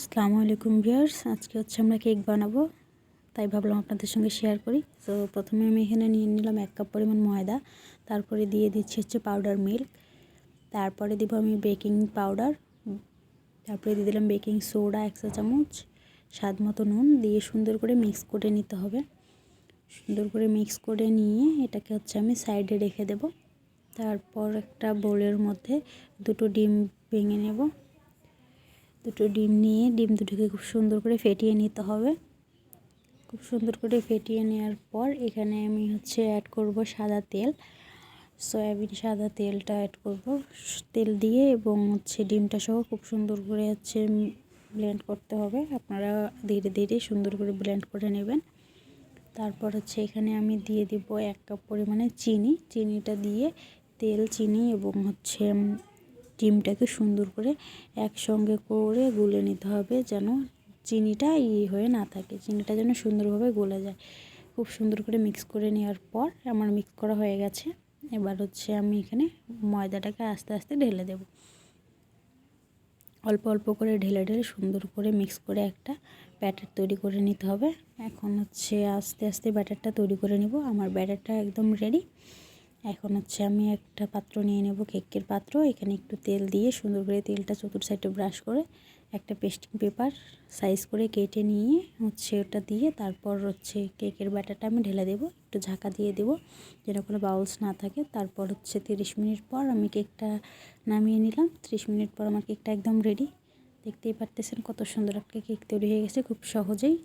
আসসালামু আলাইকুম ভিউয়ার্স, আজকে হচ্ছে আমরা কেক বানাবো, তাই ভাবলাম আপনাদের সঙ্গে শেয়ার করি। তো প্রথমে আমি এখানে নিয়ে নিলাম এক কাপ পরিমাণ ময়দা, তারপরে দিয়ে দিচ্ছি হচ্ছে পাউডার মিল্ক তারপরে দিব আমি বেকিং পাউডার তারপরে দিয়ে দিলাম বেকিং সোডা এক চা চামচ, স্বাদ মতো নুন দিয়ে সুন্দর করে মিক্স করে নিতে হবে। সুন্দর করে মিক্স করে নিয়ে এটাকে হচ্ছে আমি সাইডে রেখে দেব, তারপর একটা বোলের মধ্যে দুটো ডিম ভেঙে নেব। দুটো ডিম নিয়ে, ডিম দুটোকে খুব সুন্দর করে ফেটিয়ে নিতে হবে। খুব সুন্দর করে ফেটিয়ে নেওয়ার পর এখানে আমি হচ্ছে অ্যাড করব সাদা তেল। সয়াবিন সাদা তেলটা অ্যাড করব। তেল দিয়ে এবং হচ্ছে ডিমটা সহ খুব সুন্দর করে হচ্ছে ব্লেন্ড করতে হবে। আপনারা ধীরে ধীরে সুন্দর করে ব্লেন্ড করে নেবেন। তারপর হচ্ছে এখানে আমি দিয়ে দিব এক কাপ পরিমাণে চিনি। চিনিটা দিয়ে তেল, চিনি এবং হচ্ছে ডিমটাকে সুন্দর করে একসঙ্গে করে গুলে নিতে হবে যেন চিনিটা ই হয়ে না থাকে। চিনিটা যেন সুন্দরভাবে গলে যায়। খুব সুন্দর করে মিক্স করে নেওয়ার পর আমার মিক্স করা হয়ে গেছে। এবার হচ্ছে আমি এখানে ময়দাটাকে আস্তে আস্তে ঢেলে দেব। অল্প অল্প করে ঢেলে ঢেলে সুন্দর করে মিক্স করে একটা ব্যাটার তৈরি করে নিতে হবে। এখন হচ্ছে আস্তে আস্তে ব্যাটারটা তৈরি করে নিব। আমার ব্যাটারটা একদম রেডি এখন হচ্ছে আমি একটা পাত্র নিয়ে নেব, কেকের পাত্র। এখানে একটু তেল দিয়ে সুন্দর করে তেলটা চতুর সাইডে ব্রাশ করে একটা পেস্টিং পেপার সাইজ করে কেটে নিয়ে হচ্ছে ওটা দিয়ে তারপর হচ্ছে কেকের ব্যাটারটা আমি ঢেলে দেবো, একটু ঝাঁকা দিয়ে দেবো যেন কোনো বাউলস না থাকে। তারপর হচ্ছে তিরিশ মিনিট পর আমি কেকটা নামিয়ে নিলাম। ত্রিশ মিনিট পর আমার কেকটা একদম রেডি দেখতেই পারতেছেন কত সুন্দর একটা কেক তৈরি হয়ে গেছে, খুব সহজেই।